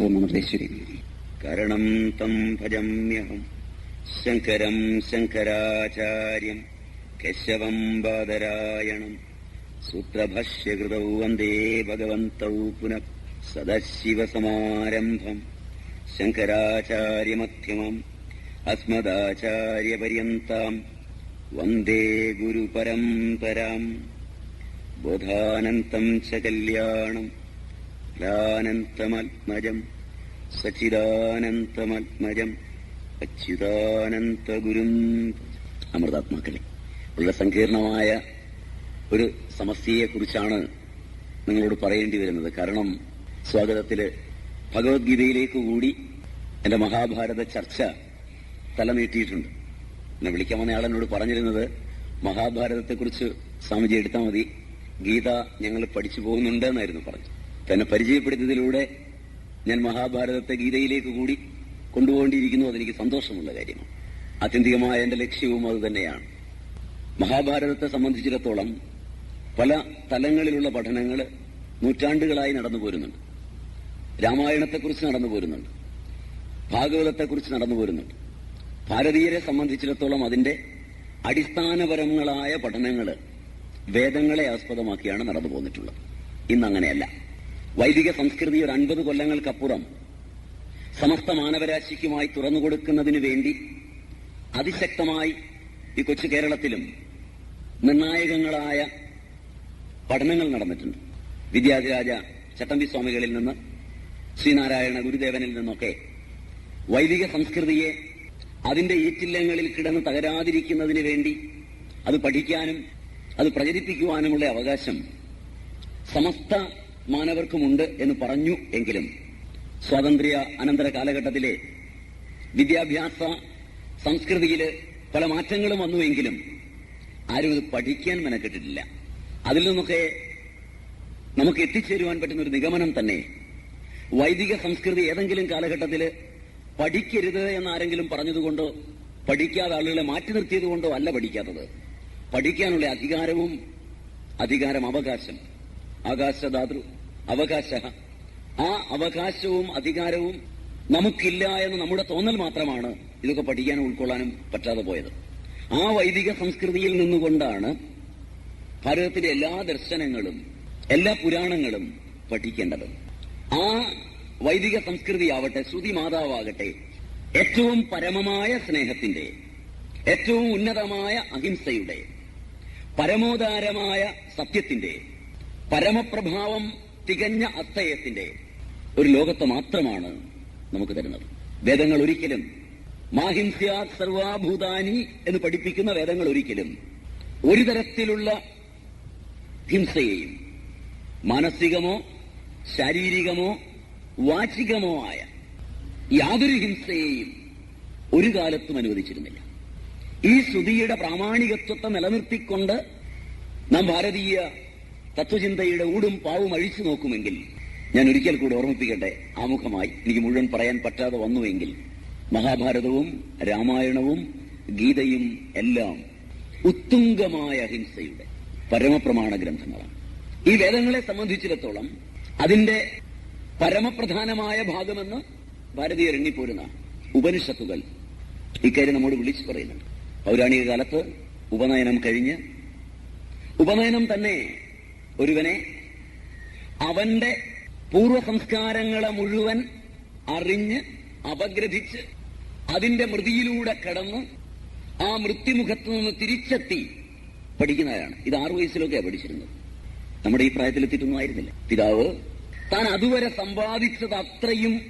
ഓം നമതേശ്വരി കരണം തം ഭജമ്യഹം. ശങ്കരം ശങ്കരാചാര്യം. കശവം ബാദരായണം സൂത്രഭാഷ്യകൃതൗ വന്ദേ ഭഗവന്തൗ പുനഃ സദശിവസമാരംഭം. ശങ്കരാചാര്യമധ്യമം. അസ്മദാചാര്യപര്യന്താം. വന്ദേ ഗുരുപരംപരാം ബോധാനന്തം ച കല്യാണം. ലാനന്തമത്മജം സച്ചിദാനന്തമത്മജം അച്യുതാനന്തഗുരും. അമൃതാത്മാക്കളെ ഉള്ള സങ്കീർണമായ ഒരു സമസ്യയെക്കുറിച്ചാണ് നിങ്ങളോട് പറയേണ്ടി വരുന്നത്. കാരണം സ്വാഗതത്തിൽ ഭഗവത്ഗീതയിലേക്ക് കൂടി എന്റെ മഹാഭാരത ചർച്ച തലനീട്ടിയിട്ടുണ്ട്. എന്നെ വിളിക്കാൻ വന്ന ആളെന്നോട് പറഞ്ഞിരുന്നത് മഹാഭാരതത്തെക്കുറിച്ച് സ്വാമിജി എടുത്താൽ മതി ഗീത ഞങ്ങൾ പഠിച്ചു പോകുന്നുണ്ട് എന്നായിരുന്നു പറഞ്ഞു തന്നെ പരിചയപ്പെടുത്തിയതിലൂടെ ഞാൻ മഹാഭാരതത്തെ ഗീതയിലേക്ക് കൂടി കൊണ്ടുപോകേണ്ടിയിരിക്കുന്നു. അതെനിക്ക് സന്തോഷമുള്ള കാര്യമാണ്. ആത്യന്തികമായ എന്റെ ലക്ഷ്യവും അത് തന്നെയാണ്. മഹാഭാരതത്തെ സംബന്ധിച്ചിടത്തോളം പല തലങ്ങളിലുള്ള പഠനങ്ങൾ നൂറ്റാണ്ടുകളായി നടന്നു പോരുന്നുണ്ട്. രാമായണത്തെക്കുറിച്ച് നടന്നു പോരുന്നുണ്ട്. ഭാഗവതത്തെക്കുറിച്ച് നടന്നു പോരുന്നുണ്ട്. ഭാരതീയരെ സംബന്ധിച്ചിടത്തോളം അതിന്റെ അടിസ്ഥാനപരങ്ങളായ പഠനങ്ങൾ വേദങ്ങളെ ആസ്പദമാക്കിയാണ് നടന്നു പോന്നിട്ടുള്ളത്. ഇന്നങ്ങനെയല്ല. വൈദിക സംസ്കൃതി ഒരു അൻപത് കൊല്ലങ്ങൾക്കപ്പുറം സമസ്ത മാനവരാശിക്കുമായി തുറന്നുകൊടുക്കുന്നതിനു വേണ്ടി അതിശക്തമായി ഈ കൊച്ചു കേരളത്തിലും നിർണായകങ്ങളായ പഠനങ്ങൾ നടന്നിട്ടുണ്ട്. വിദ്യാധിരാജ ചട്ടമ്പി സ്വാമികളിൽ നിന്ന് ശ്രീനാരായണ ഗുരുദേവനിൽ നിന്നൊക്കെ വൈദിക സംസ്കൃതിയെ അതിന്റെ ഈറ്റില്ലങ്ങളിൽ കിടന്ന് തകരാതിരിക്കുന്നതിന് വേണ്ടി അത് പഠിക്കാനും അത് പ്രചരിപ്പിക്കുവാനുമുള്ള അവകാശം സമസ്ത മാനവർക്കുമുണ്ട് എന്ന് പറഞ്ഞു എങ്കിലും സ്വാതന്ത്ര്യ അനന്തര കാലഘട്ടത്തിലെ വിദ്യാഭ്യാസ സംസ്കൃതിയിൽ പല മാറ്റങ്ങളും വന്നുവെങ്കിലും ആരും ഇത് പഠിക്കാൻ മെനക്കെട്ടിട്ടില്ല. അതിൽ നിന്നൊക്കെ നമുക്ക് എത്തിച്ചേരുവാൻ പറ്റുന്ന ഒരു നിഗമനം തന്നെ വൈദിക സംസ്കൃതി ഏതെങ്കിലും കാലഘട്ടത്തിൽ പഠിക്കരുത് എന്ന് ആരെങ്കിലും പറഞ്ഞതുകൊണ്ടോ പഠിക്കാതെ ആളുകളെ മാറ്റി നിർത്തിയതുകൊണ്ടോ അല്ല പഠിക്കാത്തത്. പഠിക്കാനുള്ള അധികാരവും അധികാരം അവകാശം. ആകാശദാതൃ അവകാശ ആ അവകാശവും അധികാരവും നമുക്കില്ല എന്ന് നമ്മുടെ തോന്നൽ മാത്രമാണ് ഇതൊക്കെ പഠിക്കാനും ഉൾക്കൊള്ളാനും പറ്റാതെ പോയത്. ആ വൈദിക സംസ്കൃതിയിൽ നിന്നുകൊണ്ടാണ് ഭാരതത്തിലെ എല്ലാ ദർശനങ്ങളും എല്ലാ പുരാണങ്ങളും പഠിക്കേണ്ടത്. ആ വൈദിക സംസ്കൃതിയാവട്ടെ ശ്രുതി മാതാവാകട്ടെ ഏറ്റവും പരമമായ സ്നേഹത്തിന്റെ ഏറ്റവും ഉന്നതമായ അഹിംസയുടെ പരമോദാരമായ സത്യത്തിന്റെ പരമപ്രഭാവം തികഞ്ഞ അത്തയത്തിന്റെ ഒരു ലോകത്ത് മാത്രമാണ് നമുക്ക് തരുന്നത്. വേദങ്ങൾ ഒരിക്കലും മാഹിംസ്യാ സർവാഭൂതാനി എന്ന് പഠിപ്പിക്കുന്ന വേദങ്ങൾ ഒരിക്കലും ഒരു തരത്തിലുള്ള ഹിംസയെയും മാനസികമോ ശാരീരികമോ വാചികമോ ആയ യാതൊരു ഹിംസയെയും ഒരു കാലത്തും അനുവദിച്ചിരുന്നില്ല. ഈ ശ്രുതിയുടെ പ്രാമാണികത്വത്തെ നിലനിർത്തിക്കൊണ്ട് നാം ഭാരതീയ തത്വചിന്തയുടെ ഊടും പാവും അഴിച്ചു നോക്കുമെങ്കിൽ ഞാൻ ഒരിക്കൽ കൂടി ഓർമ്മിപ്പിക്കട്ടെ ആമുഖമായി എനിക്ക് മുഴുവൻ പറയാൻ പറ്റാതെ വന്നുവെങ്കിൽ മഹാഭാരതവും രാമായണവും ഗീതയും എല്ലാം ഉത്തുംഗമായ അഹിംസയുടെ പരമപ്രമാണ ഗ്രന്ഥങ്ങളാണ്. ഈ വേദങ്ങളെ സംബന്ധിച്ചിടത്തോളം അതിന്റെ പരമപ്രധാനമായ ഭാഗമെന്ന് ഭാരതീയർ എണ്ണിപ്പോരുന്ന ഉപനിഷത്തുകൾ ഇക്കാര്യം നമ്മോട് വിളിച്ചു പറയുന്നുണ്ട്. പൗരാണിക കാലത്ത് ഉപനയനം കഴിഞ്ഞ് ഉപനയനം തന്നെ ഒരുവനെ അവന്റെ പൂർവ സംസ്കാരങ്ങളെ മുഴുവൻ അറിഞ്ഞ് അപഗ്രഥിച്ച് അതിന്റെ മൃതിയിലൂടെ കടന്ന് ആ മൃത്യുമുഖത്ത് നിന്ന് തിരിച്ചെത്തി പഠിക്കുന്നവരാണ്. ഇത് ആറു വയസ്സിലൊക്കെയാണ് പഠിച്ചിരുന്നത്. നമ്മുടെ ഈ പ്രായത്തിലെത്തിയിട്ടൊന്നും ആയിരുന്നില്ല. പിതാവ് താൻ അതുവരെ സമ്പാദിച്ചത് അത്രയും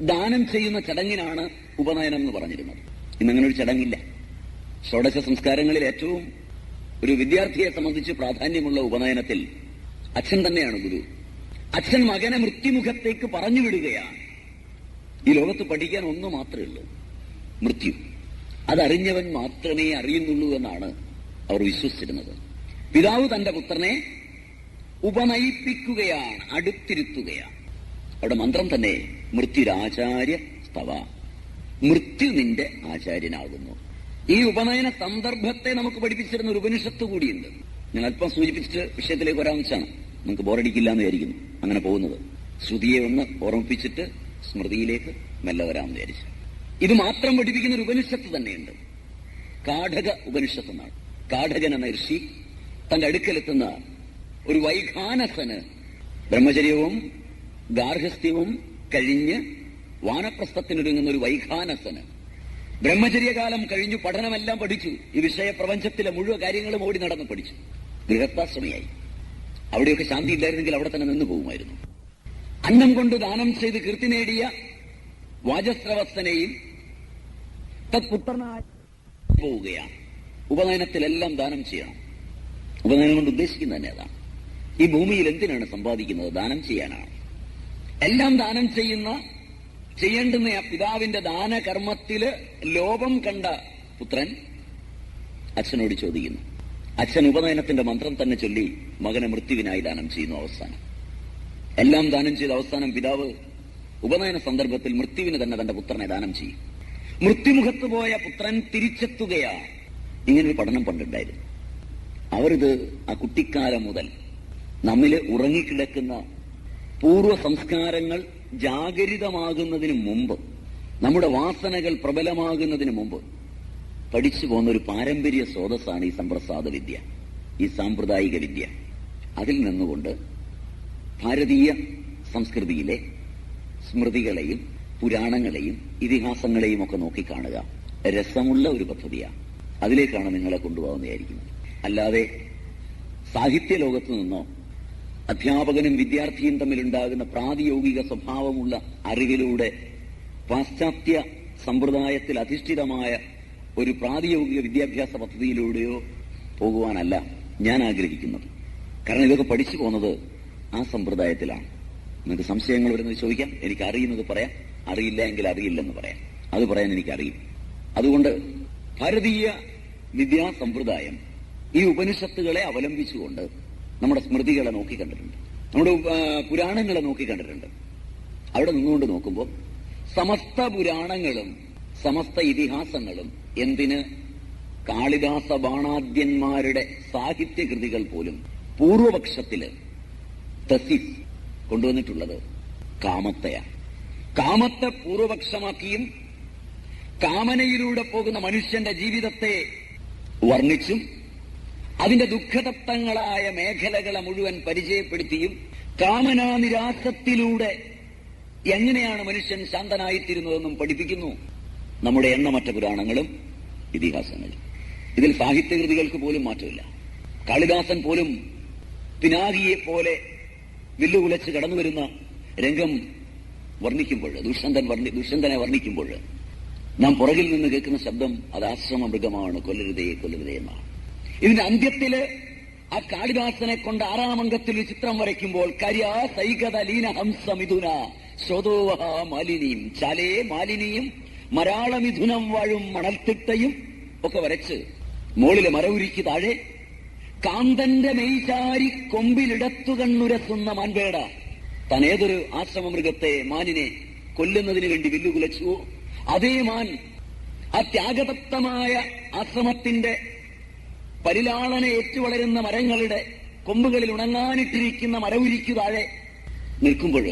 ദാനം ചെയ്യുന്ന ചടങ്ങിനാണ് ഉപനയനം എന്ന് പറഞ്ഞിരുന്നത്. ഇന്നങ്ങനെ ഒരു ചടങ്ങില്ല. ഷോഡശ സംസ്കാരങ്ങളിൽ ഏറ്റവും ഒരു വിദ്യാർത്ഥിയെ സംബന്ധിച്ച് പ്രാധാന്യമുള്ള ഉപനയനത്തിൽ അച്ഛൻ തന്നെയാണ് ഗുരു. അച്ഛൻ മകനെ മൃത്യുമുഖത്തേക്ക് പറഞ്ഞു വിടുകയാണ്. ഈ ലോകത്ത് പഠിക്കാൻ ഒന്ന് മാത്രമേ ഉള്ളൂ മൃത്യു. അതറിഞ്ഞവൻ മാത്രമേ അറിയുന്നുള്ളൂ എന്നാണ് അവർ വിശ്വസിച്ചിരുന്നത്. പിതാവ് തന്റെ പുത്രനെ ഉപനയിപ്പിക്കുകയാണ് അടുത്തിരുത്തുകയാണ്. അവിടെ മന്ത്രം തന്നെ മൃത്യുരാചാര്യ സ്തവ മൃത്യു നിന്റെ ആചാര്യനാകുന്നു. ഈ ഉപനയന സന്ദർഭത്തെ നമുക്ക് പഠിപ്പിച്ചിരുന്ന ഒരു ഉപനിഷത്ത് കൂടിയുണ്ട്. ഞാൻ അല്പം സൂചിപ്പിച്ചിട്ട് വിഷയത്തിലേക്ക് വരാമെന്നാണ് നമുക്ക് ബോറടിക്കില്ല എന്ന് വിചാരിക്കുന്നു. അങ്ങനെ പോകുന്നത്. ശ്രുതിയെ ഒന്ന് ഓർമ്മിപ്പിച്ചിട്ട് സ്മൃതിയിലേക്ക് മെല്ലെ വരാമെന്ന് വിചാരിച്ചു. ഇത് മാത്രം പഠിപ്പിക്കുന്ന ഒരു ഉപനിഷത്ത് തന്നെയുണ്ട്. കാഠക ഉപനിഷത്ത് എന്നാണ്. കാഠകൻ എന്ന ഋഷി തന്റെ അടുക്കലെത്തുന്ന ഒരു വൈഖാനസന് ബ്രഹ്മചര്യവും ഗാർഹസ്ഥ്യവും കഴിഞ്ഞ് വാനപ്രസ്ഥത്തിനൊരുങ്ങുന്ന ഒരു വൈഖാനസന് ബ്രഹ്മചര്യകാലം കഴിഞ്ഞു പഠനമെല്ലാം പഠിച്ചു. ഈ വിഷയ പ്രപഞ്ചത്തിലെ മുഴുവൻ കാര്യങ്ങളും ഓടി നടന്ന് പഠിച്ചു. ഗൃഹത്താശ്രമിയായി. അവിടെയൊക്കെ ശാന്തി ഇല്ലായിരുന്നെങ്കിൽ അവിടെ തന്നെ നിന്ന് പോകുമായിരുന്നു. അന്നം കൊണ്ട് ദാനം ചെയ്ത് കീർത്തി നേടിയ വാചസ്രവസ്ഥനെയും തത്പുത്രനായി പോവുകയാണ്. ഉപനയനത്തിലെല്ലാം ദാനം ചെയ്യണം. ഉപനയനം കൊണ്ട് ഉദ്ദേശിക്കുന്നത് തന്നെ അതാണ്. ഈ ഭൂമിയിൽ എന്തിനാണ് സമ്പാദിക്കുന്നത്? ദാനം ചെയ്യാനാണ്. എല്ലാം ദാനം ചെയ്യുന്ന ചെയ്യേണ്ടുന്ന ആ പിതാവിന്റെ ദാനകർമ്മത്തിൽ ലോപം കണ്ട പുത്രൻ അച്ഛനോട് ചോദിക്കുന്നു. അച്ഛൻ ഉപനയനത്തിന്റെ മന്ത്രം തന്നെ ചൊല്ലി മകനെ മൃത്യുവിനായി ദാനം ചെയ്യുന്നു അവസാനം. എല്ലാം ദാനം ചെയ്ത അവസാനം പിതാവ് ഉപനയന സന്ദർഭത്തിൽ മൃത്യുവിന് തന്നെ തന്റെ പുത്രനെ ദാനം ചെയ്യും. മൃത്യുമുഖത്ത് പോയ പുത്രൻ തിരിച്ചെത്തുകയാണ്. ഇങ്ങനൊരു പഠനം പണ്ടുണ്ടായിരുന്നു. അവരിത് ആ കുട്ടിക്കാലം മുതൽ നമ്മിൽ ഉറങ്ങിക്കിടക്കുന്ന പൂർവ സംസ്കാരങ്ങൾ ജാഗരിതമാകുന്നതിന് മുമ്പ് നമ്മുടെ വാസനകൾ പ്രബലമാകുന്നതിന് മുമ്പ് പഠിച്ചു പോകുന്ന ഒരു പാരമ്പര്യ സ്രോതസ്സാണ് ഈ സമ്പ്രസാദ വിദ്യ ഈ സാമ്പ്രദായിക വിദ്യ. അതിൽ നിന്നുകൊണ്ട് ഭാരതീയ സംസ്കൃതിയിലെ സ്മൃതികളെയും പുരാണങ്ങളെയും ഇതിഹാസങ്ങളെയും ഒക്കെ നോക്കിക്കാണുക രസമുള്ള ഒരു പദ്ധതിയാണ്. അതിലേക്കാണ് നിങ്ങളെ കൊണ്ടുപോകുന്നതായിരിക്കുന്നത്. അല്ലാതെ സാഹിത്യ ലോകത്തു നിന്നോ അധ്യാപകനും വിദ്യാർത്ഥിയും തമ്മിലുണ്ടാകുന്ന പ്രാതിയോഗിക സ്വഭാവമുള്ള അറിവിലൂടെ പാശ്ചാത്യ സമ്പ്രദായത്തിൽ അധിഷ്ഠിതമായ ഒരു പ്രാതിയോഗിക വിദ്യാഭ്യാസ പദ്ധതിയിലൂടെയോ പോകുവാനല്ല ഞാൻ ആഗ്രഹിക്കുന്നത്. കാരണം ഇതൊക്കെ പഠിച്ചു പോകുന്നത് ആ സമ്പ്രദായത്തിലാണ്. നിങ്ങൾക്ക് സംശയങ്ങൾ വരുന്നത് ചോദിക്കാം. എനിക്ക് അറിയുന്നത് പറയാം. അറിയില്ല എങ്കിൽ അറിയില്ലെന്ന് പറയാം. അത് പറയാൻ എനിക്കറിയും അതുകൊണ്ട് ഭാരതീയ വിദ്യാസമ്പ്രദായം ഈ ഉപനിഷത്തുകളെ അവലംബിച്ചുകൊണ്ട് നമ്മുടെ സ്മൃതികളെ നോക്കി കണ്ടിട്ടുണ്ട്. നമ്മുടെ പുരാണങ്ങളെ നോക്കി കണ്ടിട്ടുണ്ട്. അവിടെ നിന്നുകൊണ്ട് നോക്കുമ്പോൾ സമസ്ത പുരാണങ്ങളും സമസ്ത ഇതിഹാസങ്ങളും എന്തിന് കാളിദാസ ബാണാദ്യന്മാരുടെ സാഹിത്യകൃതികൾ പോലും പൂർവപക്ഷത്തിൽ തസിസ് കൊണ്ടുവന്നിട്ടുള്ളത് കാമത്തെയാണ്. കാമത്തെ പൂർവപക്ഷമാക്കിയും കാമനയിലൂടെ പോകുന്ന മനുഷ്യന്റെ ജീവിതത്തെ വർണിച്ചും അതിന്റെ ദുഃഖതത്വങ്ങളായ മേഖലകളെ മുഴുവൻ പരിചയപ്പെടുത്തിയും കാമനാനിരാസത്തിലൂടെ എങ്ങനെയാണ് മനുഷ്യൻ ശാന്തനായിത്തീരുന്നതെന്നും പഠിപ്പിക്കുന്നു നമ്മുടെ എണ്ണമറ്റ പുരാണങ്ങളും ഇതിഹാസങ്ങളും ഇതിൽ സാഹിത്യകൃതികൾക്ക് പോലും മാറ്റമില്ല. കാളിദാസൻ പോലും പിനാകിയെ പോലെ വില്ലുകുലച്ച് കടന്നു വരുന്ന രംഗം വർണിക്കുമ്പോൾ ദുഷ്യന്തൻ ദുഷ്യന്തനെ വർണിക്കുമ്പോൾ നാം പുറകിൽ നിന്ന് കേൾക്കുന്ന ശബ്ദം അത് ആശ്രമ മൃഗമാണ് കൊല്ലരുതേ കൊല്ലരുതേ എന്നാണ്. ഇതിന്റെ അന്ത്യത്തിൽ ആ കാളിദാസനെ കൊണ്ട് ആറാം അംഗത്തിൽ ഒരു ചിത്രം വരയ്ക്കുമ്പോൾ കരിയാ സൈകത ലീന ഹംസ മിഥുന ശ്രോതോവഹ മാലിനിയും ചാലേ മാലിനിയും മരാളമിഥുനം വാഴും മണൽത്തിട്ടയും ഒക്കെ വരച്ച് മോളിലെ മരവുരിക്ക് താഴെ കാന്തന്റെ മെയ്ചാരി കൊമ്പിലിടത്തു കണ്ണുരസുന്ന മാൻപേട താൻ ഏതൊരു ആശ്രമമൃഗത്തെ മാനിനെ കൊല്ലുന്നതിന് വേണ്ടി വില്ലുകുലച്ചുവോ അതേ മാൻ ആ ത്യാഗതപ്തമായ ആശ്രമത്തിന്റെ പരിലാളന ഏറ്റുവളരുന്ന മരങ്ങളുടെ കൊമ്പുകളിൽ ഉണങ്ങാനിട്ടിരിക്കുന്ന മരവുരിക്കു താഴെ നിൽക്കുമ്പോൾ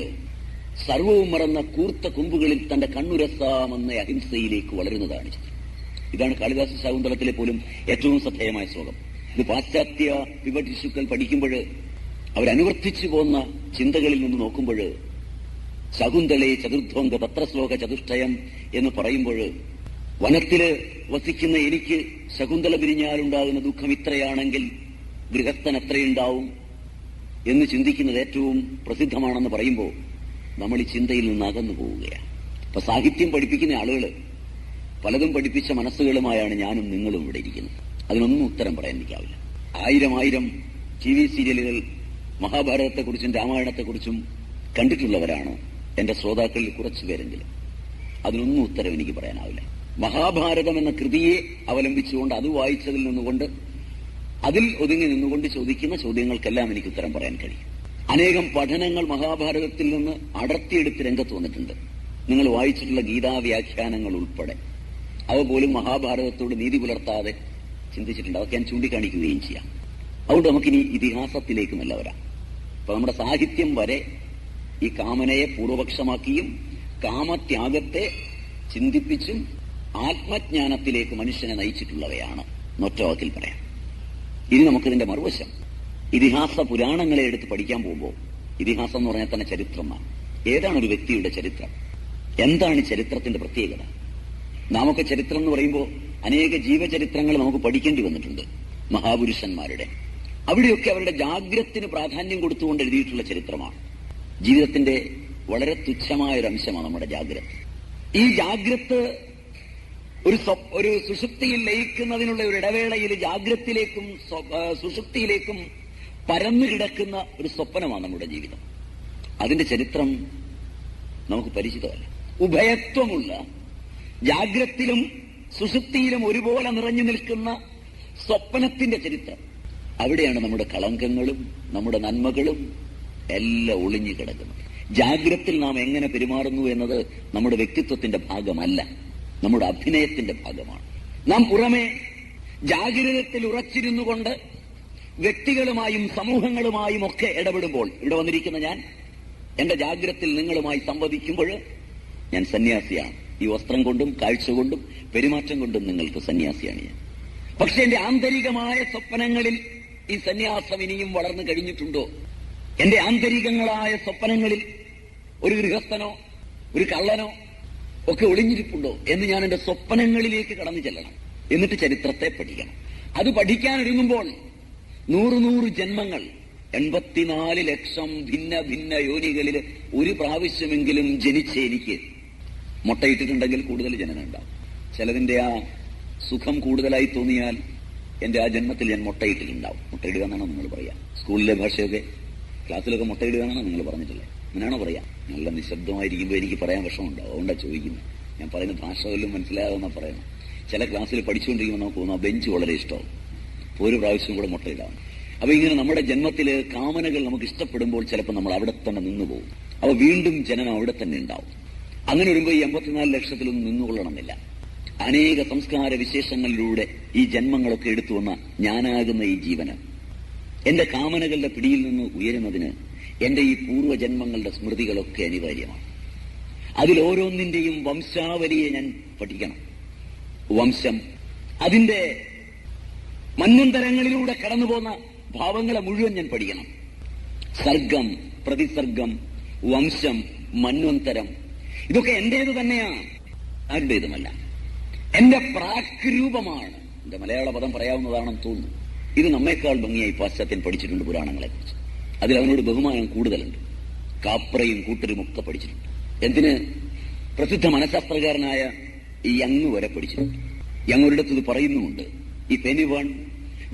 സർവവും മറന്ന കൂർത്ത കൊമ്പുകളിൽ തന്റെ കണ്ണുരസാമെന്ന അഹിംസയിലേക്ക് വളരുന്നതാണ് ചിത്രം. ഇതാണ് കാളിദാസ ശകുന്തളത്തിലെ പോലും ഏറ്റവും ശ്രദ്ധേയമായ ശ്ലോകം. ഇത് പാശ്ചാത്യ വിപഠിഷുക്കൾ പഠിക്കുമ്പോൾ അവരനുവർത്തിച്ചു പോന്ന ചിന്തകളിൽ നിന്ന് നോക്കുമ്പോൾ ശകുന്തളെ ചതുർധ്വംഗ പത്രശ്ലോക ചതുഷ്ടയം എന്ന് പറയുമ്പോൾ വനത്തിൽ വസിക്കുന്ന എനിക്ക് ശകുന്തള പിരിഞ്ഞാലുണ്ടാകുന്ന ദുഃഖം ഇത്രയാണെങ്കിൽ ഗൃഹസ്ഥൻ എത്രയുണ്ടാവും എന്ന് ചിന്തിക്കുന്നത് ഏറ്റവും പ്രസിദ്ധമാണെന്ന് പറയുമ്പോൾ നമ്മൾ ഈ ചിന്തയിൽ നിന്ന് അകന്നു പോവുകയാണ്. അപ്പൊ സാഹിത്യം പഠിപ്പിക്കുന്ന ആളുകൾ പലതും പഠിപ്പിച്ച മനസ്സുകളുമായാണ് ഞാനും നിങ്ങളും ഇവിടെ ഇരിക്കുന്നത്. അതിനൊന്നും ഉത്തരം പറയാൻ എനിക്കാവില്ല. ആയിരം ആയിരം ടി വി സീരിയലുകൾ മഹാഭാരതത്തെക്കുറിച്ചും രാമായണത്തെക്കുറിച്ചും കണ്ടിട്ടുള്ളവരാണ് എന്റെ ശ്രോതാക്കളിൽ കുറച്ചു പേരെങ്കിലും അതിനൊന്നും ഉത്തരം എനിക്ക് പറയാനാവില്ല. മഹാഭാരതം എന്ന കൃതിയെ അവലംബിച്ചുകൊണ്ട് അത് വായിച്ചതിൽ നിന്നുകൊണ്ട് അതിൽ ഒതുങ്ങി നിന്നുകൊണ്ട് ചോദിക്കുന്ന ചോദ്യങ്ങൾക്കെല്ലാം എനിക്ക് ഉത്തരം പറയാൻ കഴിയും. അനേകം പഠനങ്ങൾ മഹാഭാരതത്തിൽ നിന്ന് അടർത്തിയെടുത്ത് രംഗത്ത് വന്നിട്ടുണ്ട്. നിങ്ങൾ വായിച്ചിട്ടുള്ള ഗീതാവ്യാഖ്യാനങ്ങൾ ഉൾപ്പെടെ. അവ പോലും മഹാഭാരതത്തോട് നീതി പുലർത്താതെ ചിന്തിച്ചിട്ടുണ്ട്. അതൊക്കെ ഞാൻ ചൂണ്ടിക്കാണിക്കുകയും ചെയ്യാം. അതുകൊണ്ട് നമുക്കിനി ഇതിഹാസത്തിലേക്ക് നല്ല വരാം. അപ്പൊ നമ്മുടെ സാഹിത്യം വരെ ഈ കാമനയെ പൂർവപക്ഷമാക്കിയും കാമത്യാഗത്തെ ചിന്തിപ്പിച്ചും ആത്മജ്ഞാനത്തിലേക്ക് മനുഷ്യനെ നയിച്ചിട്ടുള്ളവയാണ് നൊറ്റവാക്കിൽ പറയാം. ഇനി നമുക്കിതിന്റെ മറുവശം. ഇതിഹാസ പുരാണങ്ങളെ എടുത്ത് പഠിക്കാൻ പോകുമ്പോൾ ഇതിഹാസം എന്ന് പറഞ്ഞാൽ തന്നെ ചരിത്രമാണ്. ഏതാണ് ഒരു വ്യക്തിയുടെ ചരിത്രം? എന്താണ് ചരിത്രത്തിന്റെ പ്രത്യേകത? നാമൊക്കെ ചരിത്രം എന്ന് പറയുമ്പോൾ അനേക ജീവചരിത്രങ്ങൾ നമുക്ക് പഠിക്കേണ്ടി വന്നിട്ടുണ്ട് മഹാപുരുഷന്മാരുടെ. അവിടെയൊക്കെ അവരുടെ ജാഗ്രത്തിന് പ്രാധാന്യം കൊടുത്തുകൊണ്ട് എഴുതിയിട്ടുള്ള ചരിത്രമാണ്. ജീവിതത്തിന്റെ വളരെ തുച്ഛമായ ഒരു അംശമാണ് നമ്മുടെ ജാഗ്രത. ഈ ജാഗ്രത് ഒരു ഒരു സുഷുപ്തിയിൽ ലയിക്കുന്നതിനുള്ള ഒരു ഇടവേളയിൽ ജാഗ്രത്തിലേക്കും സ്വ- സുഷുപ്തിയിലേക്കും പരന്നു കിടക്കുന്ന ഒരു സ്വപ്നമാണ് നമ്മുടെ ജീവിതം. അതിന്റെ ചരിത്രം നമുക്ക് പരിചിതമല്ല. ഉഭയത്വമുള്ള ജാഗ്രത്തിലും സുഷുപ്തിയിലും ഒരുപോലെ നിറഞ്ഞു നിൽക്കുന്ന സ്വപ്നത്തിന്റെ ചരിത്രം. അവിടെയാണ് നമ്മുടെ കളങ്കങ്ങളും നമ്മുടെ നന്മകളും എല്ലാം ഒളിഞ്ഞു കിടക്കുന്നത്. ജാഗ്രത്തിൽ നാം എങ്ങനെ പെരുമാറുന്നു എന്നത് നമ്മുടെ വ്യക്തിത്വത്തിന്റെ ഭാഗമല്ല. നമ്മുടെ അഭിനയത്തിന്റെ ഭാഗമാണ്. നാം പുറമെ ജാഗ്രതത്തിൽ ഉറച്ചിരുന്നു കൊണ്ട് വ്യക്തികളുമായും സമൂഹങ്ങളുമായും ഒക്കെ ഇടപെടുമ്പോൾ ഇവിടെ വന്നിരിക്കുന്ന ഞാൻ എന്റെ ജാഗ്രത്തിൽ നിങ്ങളുമായി സംവദിക്കുമ്പോൾ ഞാൻ സന്യാസിയാണ്. ഈ വസ്ത്രം കൊണ്ടും കാഴ്ച കൊണ്ടും പെരുമാറ്റം കൊണ്ടും നിങ്ങൾക്ക് സന്യാസിയാണ് ഞാൻ. പക്ഷെ എന്റെ ആന്തരികമായ സ്വപ്നങ്ങളിൽ ഈ സന്യാസം ഇനിയും വളർന്നു കഴിഞ്ഞിട്ടുണ്ടോ? എന്റെ ആന്തരികങ്ങളായ സ്വപ്നങ്ങളിൽ ഒരു ഗൃഹസ്ഥനോ ഒരു കള്ളനോ ഒക്കെ ഒളിഞ്ഞിരിപ്പുണ്ടോ എന്ന് ഞാൻ എന്റെ സ്വപ്നങ്ങളിലേക്ക് കടന്നു ചെല്ലണം. എന്നിട്ട് ചരിത്രത്തെ പഠിക്കണം. അത് പഠിക്കാനൊരുങ്ങുമ്പോൾ നൂറ് നൂറ് ജന്മങ്ങൾ എൺപത്തിനാല് ലക്ഷം ഭിന്ന ഭിന്ന യോനികളിൽ ഒരു പ്രാവശ്യമെങ്കിലും ജനിച്ച എനിക്ക്. മുട്ടയിട്ടിട്ടുണ്ടെങ്കിൽ കൂടുതൽ ജനനം ഉണ്ടാവും ചിലതിന്റെ ആ സുഖം കൂടുതലായി തോന്നിയാൽ എന്റെ ആ ജന്മത്തിൽ ഞാൻ മുട്ടയിട്ടിട്ടുണ്ടാവും. മുട്ടയിടുക എന്നാണ് നിങ്ങൾ പറയാ? സ്കൂളിലെ ഭാഷയൊക്കെ ക്ലാസ്സിലൊക്കെ മുട്ടയിടുക എന്നാണ് നിങ്ങൾ പറഞ്ഞിട്ടില്ലേ അങ്ങനെയാണോ പറയാ? നല്ല നിശബ്ദമായിരിക്കുമ്പോൾ എനിക്ക് പറയാൻ വിഷമമുണ്ടാവും അതുകൊണ്ടാണ് ചോദിക്കുന്നത്. ഞാൻ പറയുന്ന ഭാഷ വല്ലതും മനസ്സിലാകുന്ന പറയണം ചില ക്ലാസ്സിൽ പഠിച്ചുകൊണ്ടിരിക്കുമ്പോൾ നമുക്ക് തോന്നുന്നു ബെഞ്ച് വളരെ അപ്പോൾ ഒരു പ്രാവശ്യം കൂടെ മുട്ടയിലാവും അപ്പൊ ഇങ്ങനെ നമ്മുടെ ജന്മത്തിൽ കാമനകൾ നമുക്ക് ഇഷ്ടപ്പെടുമ്പോൾ ചിലപ്പോൾ നമ്മൾ അവിടെ തന്നെ നിന്നു പോകും. അപ്പൊ വീണ്ടും ജനനം അവിടെ തന്നെ ഉണ്ടാവും. അങ്ങനെ വരുമ്പോൾ ഈ എൺപത്തിനാല് ലക്ഷത്തിലൊന്നും നിന്നുകൊള്ളണമെന്നില്ല. അനേക സംസ്കാര വിശേഷങ്ങളിലൂടെ ഈ ജന്മങ്ങളൊക്കെ എടുത്തു വന്ന ഞാനാകുന്ന ഈ ജീവന്. എന്റെ കാമനകളുടെ പിടിയിൽ നിന്ന് ഉയരുന്നതിന് എന്റെ ഈ പൂർവജന്മങ്ങളുടെ സ്മൃതികളൊക്കെ അനിവാര്യമാണ്. അതിൽ ഓരോന്നിന്റെയും വംശാവലിയെ ഞാൻ പഠിക്കണം. വംശം അതിന്റെ മന്വന്തരങ്ങളിലൂടെ കടന്നുപോകുന്ന ഭാവങ്ങളെ മുഴുവൻ ഞാൻ പഠിക്കണം. സർഗം പ്രതിസർഗം വംശം മന്വന്തരം ഇതൊക്കെ എന്റേത് തന്നെയാണ് ആരുടേതുമല്ല. എന്റെ പ്രാക്രൂപമാണ്. എന്റെ മലയാള പദം പറയാവുന്നതാണെന്ന് തോന്നുന്നു. ഇത് നമ്മേക്കാൾ ഭംഗിയായി പാശ്ചാത്യൻ പഠിച്ചിട്ടുണ്ട് പുരാണങ്ങളെ കുറിച്ച് അതിൽ അവനോട് ബഹുമാനം കൂടുതലുണ്ട്. കാപ്രയും കൂട്ടരും ഒക്കെ പഠിച്ചിട്ടുണ്ട്. എന്തിന്? പ്രസിദ്ധ മനഃശാസ്ത്രകാരനായ ഈ യങ് വരെ പഠിച്ചിട്ടുണ്ട്. യങ് ഒരിടത്ത് ഇത് പറയുന്നുമുണ്ട്. If any one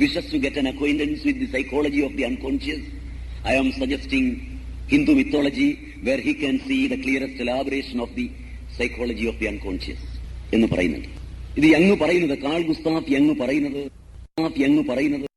wishes to get an acquaintance with the psychology of the unconscious I am suggesting Hindu mythology where he can see the clearest elaboration of the psychology of the unconscious എന്ന് പറയുന്നുണ്ട്. ഇത് യങ് പറയുന്നത് Carl Gustav യങ് പറയുന്നത് യങ് പറയുന്നത്